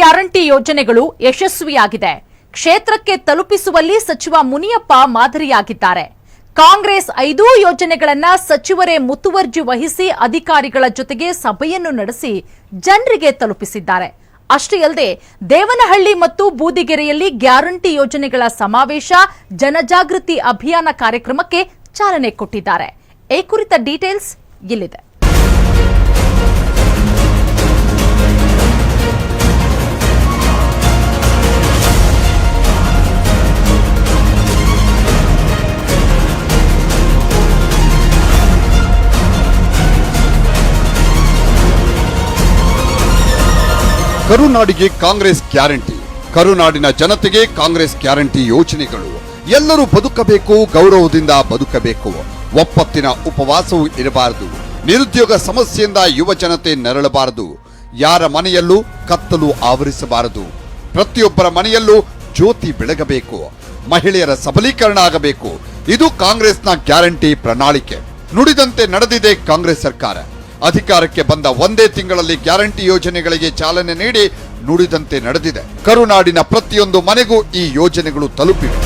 Guarantee ಯೋಜನೆಗಳು ಯಶಸ್ವಿಯಾಗಿದೆ. ಕ್ಷೇತ್ರಕ್ಕೆ ತಲುಪಿಸುವಲ್ಲಿ ಸಚಿವ ಮುನಿಯಪ್ಪ ಮಾದರಿಯಾಗಿದ್ದಾರೆ. ಕಾಂಗ್ರೆಸ್ ಐದೂ ಯೋಜನೆಗಳನ್ನ ಸಚಿವರೇ ಮುತುವರ್ಜಿ ವಹಿಸಿ ಅಧಿಕಾರಿಗಳ ಜೊತೆಗೆ ಸಭೆಯನ್ನು ನಡೆಸಿ ಜನರಿಗೆ ತಲುಪಿಸಿದ್ದಾರೆ. ಅಷ್ಟೇ ಅಲ್ಲದೆ, ದೇವನಹಳ್ಳಿ ಮತ್ತು ಬೂದಿಗೆರೆಯಲ್ಲಿ ಗ್ಯಾರಂಟಿ ಯೋಜನೆಗಳ ಸಮಾವೇಶ, ಜನಜಾಗೃತಿ ಅಭಿಯಾನ ಕಾರ್ಯಕ್ರಮಕ್ಕೆ ಚಾಲನೆ ಕೊಟ್ಟಿದ್ದಾರೆ. ಈ ಕುರಿತ ಡೀಟೇಲ್ಸ್ ಇಲ್ಲಿದೆ. ಕರುನಾಡಿಗೆ ಕಾಂಗ್ರೆಸ್ ಗ್ಯಾರಂಟಿ, ಕರುನಾಡಿನ ಜನತೆಗೆ ಕಾಂಗ್ರೆಸ್ ಗ್ಯಾರಂಟಿ ಯೋಜನೆಗಳು. ಎಲ್ಲರೂ ಬದುಕಬೇಕು, ಗೌರವದಿಂದ ಬದುಕಬೇಕು. ಒಪ್ಪತ್ತಿನ ಉಪವಾಸವೂ ಇರಬಾರದು. ನಿರುದ್ಯೋಗ ಸಮಸ್ಯೆಯಿಂದ ಯುವ ಜನತೆ ನರಳಬಾರದು. ಯಾರ ಮನೆಯಲ್ಲೂ ಕತ್ತಲು ಆವರಿಸಬಾರದು. ಪ್ರತಿಯೊಬ್ಬರ ಮನೆಯಲ್ಲೂ ಜ್ಯೋತಿ ಬೆಳಗಬೇಕು. ಮಹಿಳೆಯರ ಸಬಲೀಕರಣ ಆಗಬೇಕು. ಇದು ಕಾಂಗ್ರೆಸ್ನ ಗ್ಯಾರಂಟಿ ಪ್ರಣಾಳಿಕೆ. ನುಡಿದಂತೆ ನಡೆದಿದೆ ಕಾಂಗ್ರೆಸ್ ಸರ್ಕಾರ. ಅಧಿಕಾರಕ್ಕೆ ಬಂದ ಒಂದೇ ತಿಂಗಳಲ್ಲಿ ಗ್ಯಾರಂಟಿ ಯೋಜನೆಗಳಿಗೆ ಚಾಲನೆ ನೀಡಿ ನುಡಿದಂತೆ ನಡೆದಿದೆ. ಕರುನಾಡಿನ ಪ್ರತಿಯೊಂದು ಮನೆಗೂ ಈ ಯೋಜನೆಗಳು ತಲುಪಿವೆ.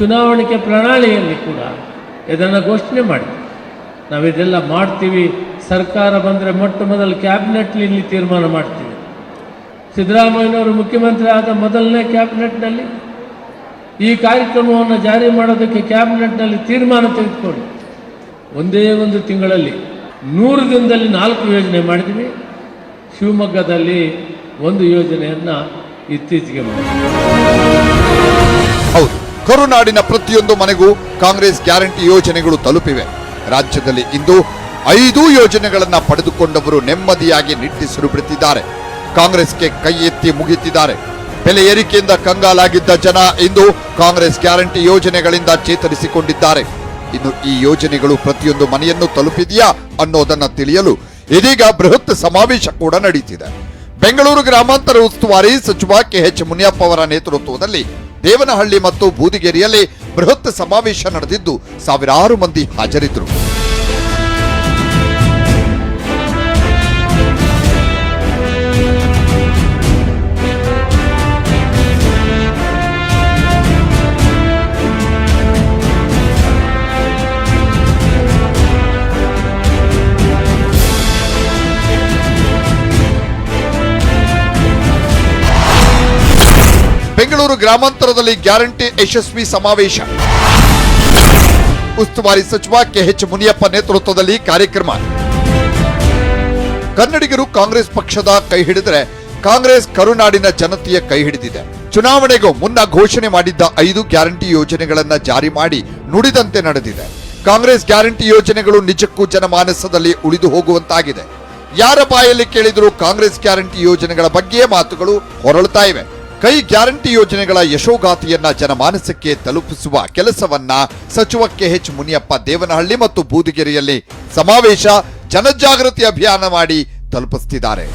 ಚುನಾವಣೆಗೆ ಪ್ರಣಾಳಿಯಲ್ಲಿ ಕೂಡ ಇದನ್ನು ಘೋಷಣೆ ಮಾಡಿ ನಾವಿದೆಲ್ಲ ಮಾಡ್ತೀವಿ, ಸರ್ಕಾರ ಬಂದರೆ ಮೊಟ್ಟ ಮೊದಲು ಕ್ಯಾಬಿನೆಟ್ಲಿ ಇಲ್ಲಿ ತೀರ್ಮಾನ ಮಾಡ್ತೀವಿ. ಸಿದ್ದರಾಮಯ್ಯನವರು ಮುಖ್ಯಮಂತ್ರಿ ಆದ ಮೊದಲನೇ ಕ್ಯಾಬಿನೆಟ್ನಲ್ಲಿ ಈ ಕಾರ್ಯಕ್ರಮವನ್ನು ಜಾರಿ ಮಾಡೋದಕ್ಕೆ ಕ್ಯಾಬಿನೆಟ್ನಲ್ಲಿ ತೀರ್ಮಾನ ತೆಗೆದುಕೊಂಡು ಒಂದೇ ಒಂದು ತಿಂಗಳಲ್ಲಿ ನೂರು ದಿನದಲ್ಲಿ ನಾಲ್ಕು ಯೋಜನೆ ಮಾಡಿದ್ವಿ. ಶಿವಮೊಗ್ಗದಲ್ಲಿ ಒಂದು ಯೋಜನೆಯನ್ನು ಇತ್ತೀಚೆಗೆ ಮಾಡಿದ್ವಿ. ಹೌದು. ಕರುನಾಡಿನ ಪ್ರತಿಯೊಂದು ಮನೆಗೂ ಕಾಂಗ್ರೆಸ್ ಗ್ಯಾರಂಟಿ ಯೋಜನೆಗಳು ತಲುಪಿವೆ. ರಾಜ್ಯದಲ್ಲಿ ಇಂದು ಐದು ಯೋಜನೆಗಳನ್ನು ಪಡೆದುಕೊಂಡವರು ನೆಮ್ಮದಿಯಾಗಿ ನಿಟ್ಟಿಸಲು ಬಿಡುತ್ತಿದ್ದಾರೆ. ಕಾಂಗ್ರೆಸ್ಗೆ ಕೈ ಎತ್ತಿ ಮುಗಿಯುತ್ತಿದ್ದಾರೆ. ಬೆಲೆ ಏರಿಕೆಯಿಂದ ಕಂಗಾಲಾಗಿದ್ದ ಜನ ಇಂದು ಕಾಂಗ್ರೆಸ್ ಗ್ಯಾರಂಟಿ ಯೋಜನೆಗಳಿಂದ ಚೇತರಿಸಿಕೊಂಡಿದ್ದಾರೆ. ಇನ್ನು ಈ ಯೋಜನೆಗಳು ಪ್ರತಿಯೊಂದು ಮನೆಯನ್ನು ತಲುಪಿದೆಯಾ ಅನ್ನೋದನ್ನ ತಿಳಿಯಲು ಇದೀಗ ಬೃಹತ್ ಸಮಾವೇಶ ಕೂಡ ನಡೀತಿದೆ. ಬೆಂಗಳೂರು ಗ್ರಾಮಾಂತರ ಉಸ್ತುವಾರಿ ಸಚಿವ ಕೆಎಚ್ ಮುನಿಯಪ್ಪ ಅವರ ನೇತೃತ್ವದಲ್ಲಿ ದೇವನಹಳ್ಳಿ ಮತ್ತು ಬೂದಿಗೆರೆಯಲ್ಲಿ ಬೃಹತ್ ಸಮಾವೇಶ ನಡೆದಿದ್ದು ಸಾವಿರಾರು ಮಂದಿ ಹಾಜರಿದ್ದರು. ಬೆಂಗಳೂರು ಗ್ರಾಮಾಂತರದಲ್ಲಿ ಗ್ಯಾರಂಟಿ ಯಶಸ್ವಿ ಸಮಾವೇಶ. ಉಸ್ತುವಾರಿ ಸಚಿವ ಕೆಎಚ್ ಮುನಿಯಪ್ಪ ನೇತೃತ್ವದಲ್ಲಿ ಕಾರ್ಯಕ್ರಮ. ಕನ್ನಡಿಗರು ಕಾಂಗ್ರೆಸ್ ಪಕ್ಷದ ಕೈ ಹಿಡಿದರೆ ಕಾಂಗ್ರೆಸ್ ಕರುನಾಡಿನ ಜನತೆಯ ಕೈ ಹಿಡಿದಿದೆ. ಚುನಾವಣೆಗೂ ಮುನ್ನ ಘೋಷಣೆ ಮಾಡಿದ್ದ ಐದು ಗ್ಯಾರಂಟಿ ಯೋಜನೆಗಳನ್ನು ಜಾರಿ ಮಾಡಿ ನುಡಿದಂತೆ ನಡೆದಿದೆ. ಕಾಂಗ್ರೆಸ್ ಗ್ಯಾರಂಟಿ ಯೋಜನೆಗಳು ನಿಜಕ್ಕೂ ಜನಮಾನಸದಲ್ಲಿ ಉಳಿದು ಹೋಗುವಂತಾಗಿದೆ. ಯಾರ ಬಾಯಲ್ಲಿ ಕೇಳಿದರೂ ಕಾಂಗ್ರೆಸ್ ಗ್ಯಾರಂಟಿ ಯೋಜನೆಗಳ ಬಗ್ಗೆಯೇ ಮಾತುಗಳು ಹೊರಳುತ್ತಾ ಇವೆ. ಕೈ ಗ್ಯಾರಂಟಿ ಯೋಜನೆಗಳ ಯಶೋಗಾಥೆಯನ್ನ ಜನಮಾನಸಕ್ಕೆ ತಲುಪಿಸುವ ಕೆಲಸವನ್ನ ಸಚಿವ ಕೆಎಚ್ ಮುನಿಯಪ್ಪ ದೇವನಹಳ್ಳಿ ಮತ್ತು ಬೂದಿಗೆರೆಯಲ್ಲಿ ಸಮಾವೇಶ ಜನಜಾಗೃತಿ ಅಭಿಯಾನ ಮಾಡಿ ತಲುಪಿಸುತ್ತಿದ್ದಾರೆ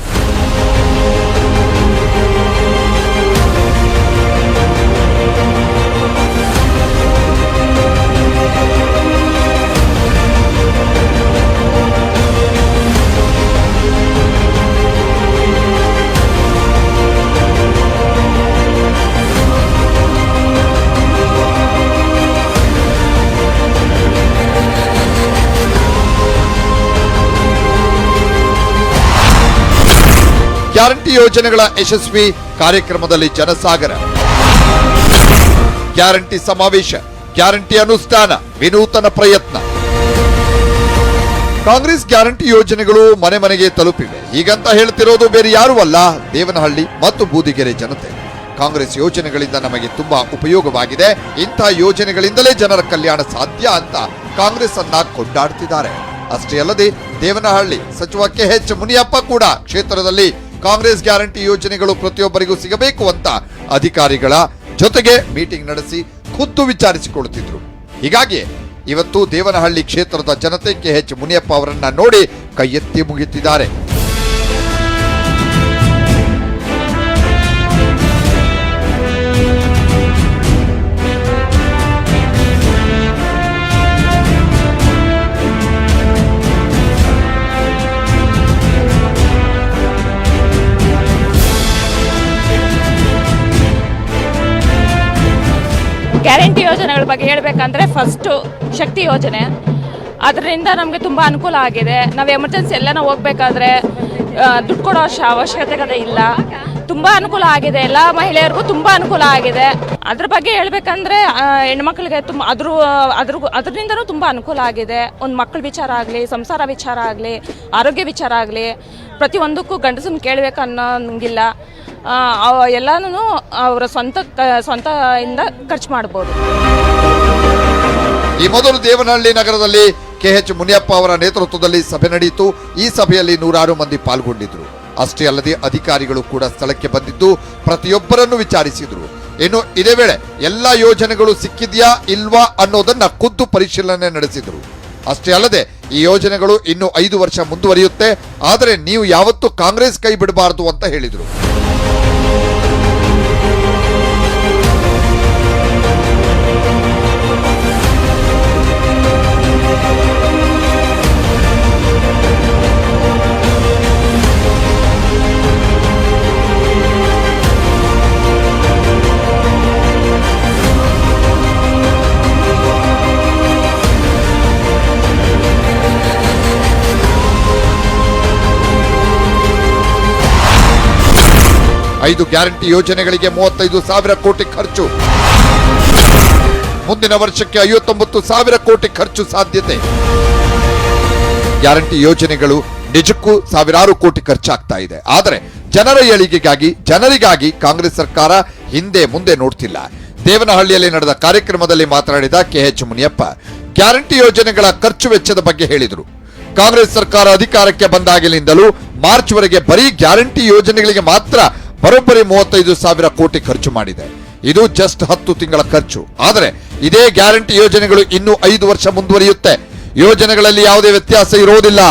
ಗ್ಯಾರಂಟಿ ಯೋಜನೆಗಳ ಯಶಸ್ವಿ ಕಾರ್ಯಕ್ರಮದಲ್ಲಿ ಜನಸಾಗರ. ಗ್ಯಾರಂಟಿ ಸಮಾವೇಶ, ಗ್ಯಾರಂಟಿ ಅನುಷ್ಠಾನ, ವಿನೂತನ ಪ್ರಯತ್ನ. ಕಾಂಗ್ರೆಸ್ ಗ್ಯಾರಂಟಿ ಯೋಜನೆಗಳು ಮನೆ ಮನೆಗೆ ತಲುಪಿವೆ. ಹೀಗಂತ ಹೇಳ್ತಿರೋದು ಬೇರೆ ಯಾರೂ ಅಲ್ಲ, ದೇವನಹಳ್ಳಿ ಮತ್ತು ಬೂದಿಗೆರೆ ಜನತೆ. ಕಾಂಗ್ರೆಸ್ ಯೋಜನೆಗಳಿಂದ ನಮಗೆ ತುಂಬಾ ಉಪಯೋಗವಾಗಿದೆ. ಇಂಥ ಯೋಜನೆಗಳಿಂದಲೇ ಜನರ ಕಲ್ಯಾಣ ಸಾಧ್ಯ ಅಂತ ಕಾಂಗ್ರೆಸ್ ಅನ್ನ ಕೊಂಡಾಡ್ತಿದ್ದಾರೆ. ಅಷ್ಟೇ ಅಲ್ಲದೆ, ದೇವನಹಳ್ಳಿ ಸಚಿವ ಕೆಎಚ್ ಮುನಿಯಪ್ಪ ಕೂಡ ಕ್ಷೇತ್ರದಲ್ಲಿ ಕಾಂಗ್ರೆಸ್ ಗ್ಯಾರಂಟಿ ಯೋಜನೆಗಳು ಪ್ರತಿಯೊಬ್ಬರಿಗೂ ಸಿಗಬೇಕು ಅಂತ ಅಧಿಕಾರಿಗಳ ಜೊತೆಗೆ ಮೀಟಿಂಗ್ ನಡೆಸಿ ಖುದ್ದು ವಿಚಾರಿಸಿಕೊಳ್ಳುತ್ತಿದ್ರು. ಹೀಗಾಗಿ ಇವತ್ತು ದೇವನಹಳ್ಳಿ ಕ್ಷೇತ್ರದ ಜನತೆ ಕೆಎಚ್ ಮುನಿಯಪ್ಪ ಅವರನ್ನ ನೋಡಿ ಕೈ ಎತ್ತಿ ಮುಗಿತಿದ್ದಾರೆ ಗ್ಯಾರಂಟಿ ಯೋಜನೆಗಳ ಬಗ್ಗೆ ಹೇಳಬೇಕಂದ್ರೆ ಫಸ್ಟು ಶಕ್ತಿ ಯೋಜನೆ. ಅದರಿಂದ ನಮಗೆ ತುಂಬ ಅನುಕೂಲ ಆಗಿದೆ. ನಾವು ಎಮರ್ಜೆನ್ಸಿ ಎಲ್ಲನ ಹೋಗ್ಬೇಕಾದ್ರೆ ದುಡ್ಡು ಕೊಡೋ ಅವಶ್ಯಕತೆ ಇಲ್ಲ. ತುಂಬ ಅನುಕೂಲ ಆಗಿದೆ. ಎಲ್ಲ ಮಹಿಳೆಯರಿಗೂ ತುಂಬ ಅನುಕೂಲ ಆಗಿದೆ. ಅದ್ರ ಬಗ್ಗೆ ಹೇಳ್ಬೇಕಂದ್ರೆ ಹೆಣ್ಮಕ್ಳಿಗೆ ತುಂಬ, ಅದ್ರ ಅದ್ರ, ಅದರಿಂದನೂ ತುಂಬ ಅನುಕೂಲ ಆಗಿದೆ. ಒಂದು ಮಕ್ಕಳ ವಿಚಾರ ಆಗಲಿ, ಸಂಸಾರ ವಿಚಾರ ಆಗಲಿ, ಆರೋಗ್ಯ ವಿಚಾರ ಆಗಲಿ, ಪ್ರತಿಯೊಂದಕ್ಕೂ ಗಂಡಸನ್ನು ಕೇಳಬೇಕು ಅನ್ನೋಂಗಿಲ್ಲ. ಎಲ್ಲನೂ ಅವರ ಸ್ವಂತ ಸ್ವಂತ ಇಂದ ಖರ್ಚು ಮಾಡ್ಬೋದು. ಈ ಮೊದಲು ದೇವನಹಳ್ಳಿ ನಗರದಲ್ಲಿ ಕೆಎಚ್ ಮುನಿಯಪ್ಪ ಅವರ ನೇತೃತ್ವದಲ್ಲಿ ಸಭೆ ನಡೆಯಿತು. ಈ ಸಭೆಯಲ್ಲಿ ನೂರಾರು ಮಂದಿ ಪಾಲ್ಗೊಂಡಿದ್ರು. ಅಷ್ಟೇ ಅಲ್ಲದೆ ಅಧಿಕಾರಿಗಳು ಕೂಡ ಸ್ಥಳಕ್ಕೆ ಬಂದಿದ್ದು ಪ್ರತಿಯೊಬ್ಬರನ್ನು ವಿಚಾರಿಸಿದ್ರು. ಇನ್ನು ಇದೇ ವೇಳೆ ಎಲ್ಲ ಯೋಜನೆಗಳು ಸಿಕ್ಕಿದ್ಯಾ ಇಲ್ವಾ ಅನ್ನೋದನ್ನ ಖುದ್ದು ಪರಿಶೀಲನೆ ನಡೆಸಿದ್ರು. ಅಷ್ಟೇ ಅಲ್ಲದೆ ಈ ಯೋಜನೆಗಳು ಇನ್ನು ಐದು ವರ್ಷ ಮುಂದುವರಿಯುತ್ತೆ. ಆದರೆ ನೀವು ಯಾವತ್ತೂ ಕಾಂಗ್ರೆಸ್ ಕೈ ಬಿಡಬಾರದು ಅಂತ ಹೇಳಿದ್ರು. Thank you. ಐದು ಗ್ಯಾರಂಟಿ ಯೋಜನೆಗಳಿಗೆ ಮೂವತ್ತೈದು ಸಾವಿರ ಕೋಟಿ ಖರ್ಚು. ಮುಂದಿನ ವರ್ಷಕ್ಕೆ ಐವತ್ತೊಂಬತ್ತು ಸಾವಿರ ಕೋಟಿ ಖರ್ಚು ಸಾಧ್ಯತೆ. ಗ್ಯಾರಂಟಿ ಯೋಜನೆಗಳು ನಿಜಕ್ಕೂ ಸಾವಿರಾರು ಕೋಟಿ ಖರ್ಚಾಗ್ತಾ ಇದೆ. ಆದರೆ ಜನರ ಏಳಿಗೆಗಾಗಿ, ಜನರಿಗಾಗಿ ಕಾಂಗ್ರೆಸ್ ಸರ್ಕಾರ ಹಿಂದೆ ಮುಂದೆ ನೋಡ್ತಿಲ್ಲ. ದೇವನಹಳ್ಳಿಯಲ್ಲಿ ನಡೆದ ಕಾರ್ಯಕ್ರಮದಲ್ಲಿ ಮಾತನಾಡಿದ ಕೆಎಚ್ ಮುನಿಯಪ್ಪ, ಗ್ಯಾರಂಟಿ ಯೋಜನೆಗಳ ಖರ್ಚು ವೆಚ್ಚದ ಬಗ್ಗೆ ಹೇಳಿದರು. ಕಾಂಗ್ರೆಸ್ ಸರ್ಕಾರ ಅಧಿಕಾರಕ್ಕೆ ಬಂದಾಗಲಿಂದಲೂ ಮಾರ್ಚ್ ವರೆಗೆ ಬರೀ ಗ್ಯಾರಂಟಿ ಯೋಜನೆಗಳಿಗೆ ಮಾತ್ರ ಬರೋಬ್ಬರಿ ಮೂವತ್ತೈದು ಸಾವಿರ ಕೋಟಿ ಖರ್ಚು ಮಾಡಿದೆ. ಇದು ಜಸ್ಟ್ ಹತ್ತು ತಿಂಗಳ ಖರ್ಚು. ಆದರೆ ಇದೇ ಗ್ಯಾರಂಟಿ ಯೋಜನೆಗಳು ಇನ್ನೂ ಐದು ವರ್ಷ ಮುಂದುವರಿಯುತ್ತೆ. ಯೋಜನೆಗಳಲ್ಲಿ ಯಾವುದೇ ವ್ಯತ್ಯಾಸ ಇರೋದಿಲ್ಲ.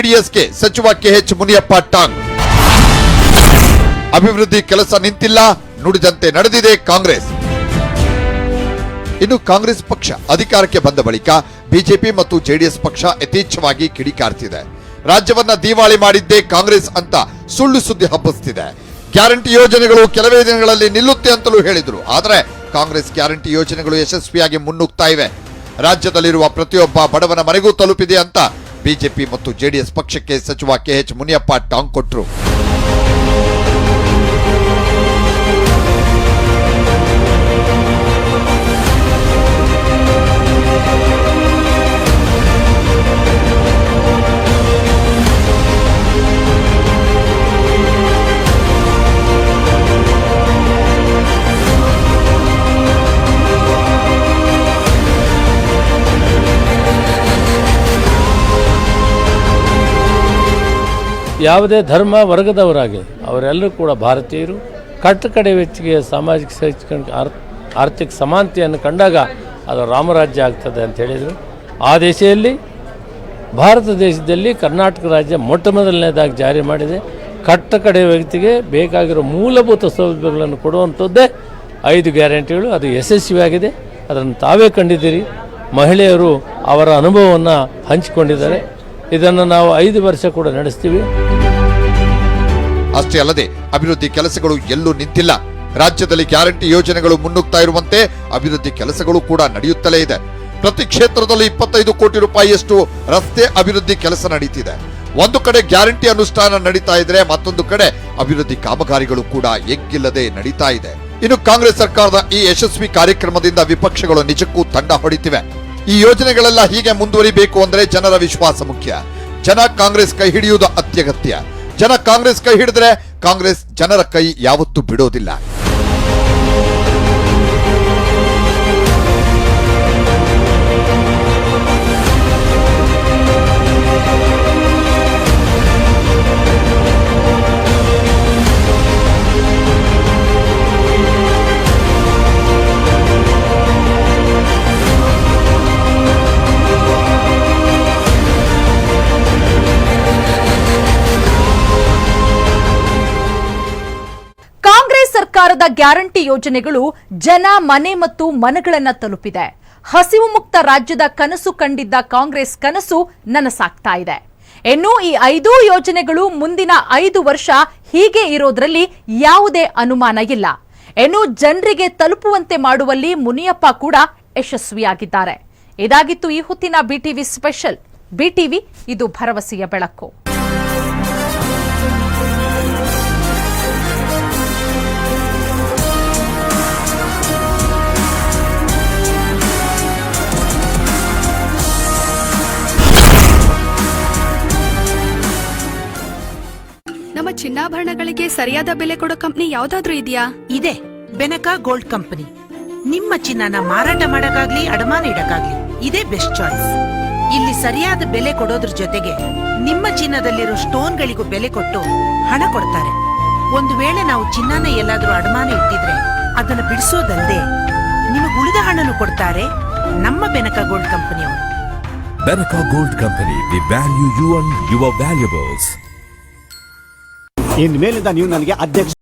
ಜೆಡಿಎಸ್ಗೆ ಸಚಿವ ಕೆಎಚ್ ಮುನಿಯಪ್ಪ ಟಾಂಗ್. ಅಭಿವೃದ್ಧಿ ಕೆಲಸ ನಿಂತಿಲ್ಲ, ನುಡಿದಂತೆ ನಡೆದಿದೆ ಕಾಂಗ್ರೆಸ್. ಇನ್ನು ಕಾಂಗ್ರೆಸ್ ಪಕ್ಷ ಅಧಿಕಾರಕ್ಕೆ ಬಂದ ಬಳಿಕ ಬಿಜೆಪಿ ಮತ್ತು ಜೆಡಿಎಸ್ ಪಕ್ಷ ಯಥೇಚ್ಛವಾಗಿ ಕಿಡಿಕಾರ್ತಿದೆ. ರಾಜ್ಯವನ್ನ ದಿವಾಳಿ ಮಾಡಿದ್ದೇ ಕಾಂಗ್ರೆಸ್ ಅಂತ ಸುಳ್ಳು ಸುದ್ದಿ ಹಬ್ಬಿಸುತ್ತಿದೆ ಗ್ಯಾರಂಟಿ ಯೋಜನೆಗಳು ಕೆಲವೇ ದಿನಗಳಲ್ಲಿ ನಿಲ್ಲುತ್ತೆ ಅಂತಲೂ ಹೇಳಿದ್ರು. ಆದರೆ ಕಾಂಗ್ರೆಸ್ ಗ್ಯಾರಂಟಿ ಯೋಜನೆಗಳು ಯಶಸ್ವಿಯಾಗಿ ಮುನ್ನುಗ್ತಾ ಇವೆ. ರಾಜ್ಯದಲ್ಲಿರುವ ಪ್ರತಿಯೊಬ್ಬ ಬಡವನ ಮನೆಗೂ ತಲುಪಿದೆ ಅಂತ ಬಿಜೆಪಿ ಮತ್ತು ಜೆಡಿಎಸ್ ಪಕ್ಷಕ್ಕೆ ಸಚಿವ ಕೆಎಚ್ ಮುನಿಯಪ್ಪ ಟಾಂಗ್ ಕೊಟ್ರು. ಯಾವುದೇ ಧರ್ಮ ವರ್ಗದವರಾಗಿ ಅವರೆಲ್ಲರೂ ಕೂಡ ಭಾರತೀಯರು. ಕಟ್ಟ ಕಡೆ ವೆಚ್ಚಿಗೆ ಸಾಮಾಜಿಕ ಶೈಕ್ಷಣಿಕ ಆರ್ಥಿಕ ಸಮಾನತೆಯನ್ನು ಕಂಡಾಗ ಅದು ರಾಮರಾಜ್ಯ ಆಗ್ತದೆ ಅಂತ ಹೇಳಿದರು. ಆ ದಿಶೆಯಲ್ಲಿ ಭಾರತ ದೇಶದಲ್ಲಿ ಕರ್ನಾಟಕ ರಾಜ್ಯ ಮೊಟ್ಟ ಮೊದಲನೇದಾಗಿ ಜಾರಿ ಮಾಡಿದೆ. ಕಟ್ಟ ಕಡೆ ವ್ಯಕ್ತಿಗೆ ಬೇಕಾಗಿರೋ ಮೂಲಭೂತ ಸೌಲಭ್ಯಗಳನ್ನು ಕೊಡುವಂಥದ್ದೇ ಐದು ಗ್ಯಾರಂಟಿಗಳು. ಅದು ಯಶಸ್ವಿಯಾಗಿದೆ. ಅದನ್ನು ತಾವೇ ಕಂಡಿದ್ದೀರಿ. ಮಹಿಳೆಯರು ಅವರ ಅನುಭವವನ್ನು ಹಂಚಿಕೊಂಡಿದ್ದಾರೆ. ಇದನ್ನು ನಾವು ಐದು ವರ್ಷ ಕೂಡ ನಡೆಸ್ತೀವಿ. ಅಷ್ಟೇ ಅಲ್ಲದೆ ಅಭಿವೃದ್ಧಿ ಕೆಲಸಗಳು ಎಲ್ಲೂ ನಿಂತಿಲ್ಲ. ರಾಜ್ಯದಲ್ಲಿ ಗ್ಯಾರಂಟಿ ಯೋಜನೆಗಳು ಮುನ್ನುಗ್ತಾ ಇರುವಂತೆ ಅಭಿವೃದ್ಧಿ ಕೆಲಸಗಳು ಕೂಡ ನಡೆಯುತ್ತಲೇ ಇದೆ. ಪ್ರತಿ ಕ್ಷೇತ್ರದಲ್ಲಿ ಇಪ್ಪತ್ತೈದು ಕೋಟಿ ರೂಪಾಯಿಯಷ್ಟು ರಸ್ತೆ ಅಭಿವೃದ್ಧಿ ಕೆಲಸ ನಡೀತಿದೆ. ಒಂದು ಕಡೆ ಗ್ಯಾರಂಟಿ ಅನುಷ್ಠಾನ ನಡೀತಾ ಇದ್ರೆ ಮತ್ತೊಂದು ಕಡೆ ಅಭಿವೃದ್ಧಿ ಕಾಮಗಾರಿಗಳು ಕೂಡ ಎಗ್ಗಿಲ್ಲದೆ ನಡೀತಾ ಇದೆ. ಇನ್ನು ಕಾಂಗ್ರೆಸ್ ಸರ್ಕಾರದ ಈ ಯಶಸ್ವಿ ಕಾರ್ಯಕ್ರಮದಿಂದ ವಿಪಕ್ಷಗಳು ನಿಜಕ್ಕೂ ತಂಡ ಹೊಡಿತಿವೆ. ಈ ಯೋಜನೆಗಳೆಲ್ಲ ಹೀಗೆ ಮುಂದುವರಿಬೇಕು ಅಂದ್ರೆ ಜನರ ವಿಶ್ವಾಸ ಮುಖ್ಯ. ಜನ ಕಾಂಗ್ರೆಸ್ ಕೈ ಹಿಡಿಯುವುದು ಅತ್ಯಗತ್ಯ. ಜನ ಕಾಂಗ್ರೆಸ್ ಕೈ ಹಿಡಿದ್ರೆ ಕಾಂಗ್ರೆಸ್ ಜನರ ಕೈ ಯಾವತ್ತೂ ಬಿಡೋದಿಲ್ಲ. ಗ್ಯಾರಂಟಿ ಯೋಜನೆಗಳು ಜನ, ಮನೆ ಮತ್ತು ಮನಗಳನ್ನ ತಲುಪಿದೆ. ಹಸಿವು ಮುಕ್ತ ರಾಜ್ಯದ ಕನಸು ಕಂಡಿದ್ದ ಕಾಂಗ್ರೆಸ್ ಕನಸು ನನಸಾಗ್ತಾ ಇದೆ. ಇನ್ನು ಈ ಐದೂ ಯೋಜನೆಗಳು ಮುಂದಿನ ಐದು ವರ್ಷ ಹೀಗೆ ಇರೋದ್ರಲ್ಲಿ ಯಾವುದೇ ಅನುಮಾನ ಇಲ್ಲ. ಇನ್ನು ಜನರಿಗೆ ತಲುಪುವಂತೆ ಮಾಡುವಲ್ಲಿ ಮುನಿಯಪ್ಪ ಕೂಡ ಯಶಸ್ವಿಯಾಗಿದ್ದಾರೆ. ಇದಾಗಿತ್ತು ಈ ಹೊತ್ತಿನ ಬಿಟಿವಿ ಸ್ಪೆಷಲ್ ಬಿಟಿವಿ ಇದು ಭರವಸೆಯ ಬೆಳಕು. ಚಿನ್ನಾಭರಣಗಳಿಗೆ ಸರಿಯಾದ ಬೆಲೆ ಕೊಡೋ ಕಂಪ್ನಿ ಯಾವ್ದಾದ್ರೂ ಇದೆಯಾ? ಇದೆ. Benaka gold company. ನಿಮ್ಮ ಚಿನ್ನನ ಮಾರಾಟ ಮಾಡಕ್ಕಾಗ್ಲಿ ಅಡಮಾನ ಇಡಕ್ಕಾಗ್ಲಿ ಇದೇ ಬೆಸ್ಟ್ ಚಾಯ್ಸ್. ಇಲ್ಲಿ ಸರಿಯಾದ ಬೆಲೆ ಕೊಡೋದ್ರ ಜೊತೆಗೆ ನಿಮ್ಮ ಚಿನ್ನದಲ್ಲಿರೋ ಸ್ಟೋನ್ಗಳಿಗೂ ಬೆಲೆ ಕೊಟ್ಟು ಹಣ ಕೊಡ್ತಾರೆ. ಒಂದು ವೇಳೆ ನಾವು ಚಿನ್ನನ ಎಲ್ಲಾದ್ರೂ ಅಡಮಾನ ಇಟ್ಟಿದ್ರೆ ಅದನ್ನ ಬಿಡಿಸೋದಲ್ಲದೆ ನಿಮಗೆ ಉಳಿದ ಹಣನು ಕೊಡ್ತಾರೆ ನಮ್ಮ ಬೆನಕಾ ಗೋಲ್ಡ್ ಕಂಪನಿಯವರು. Benaka gold company we value you and your valuables. ಇನ್ಮೇಲಿಂದ ನೀವು ನನಗೆ ಅಧ್ಯಕ್ಷ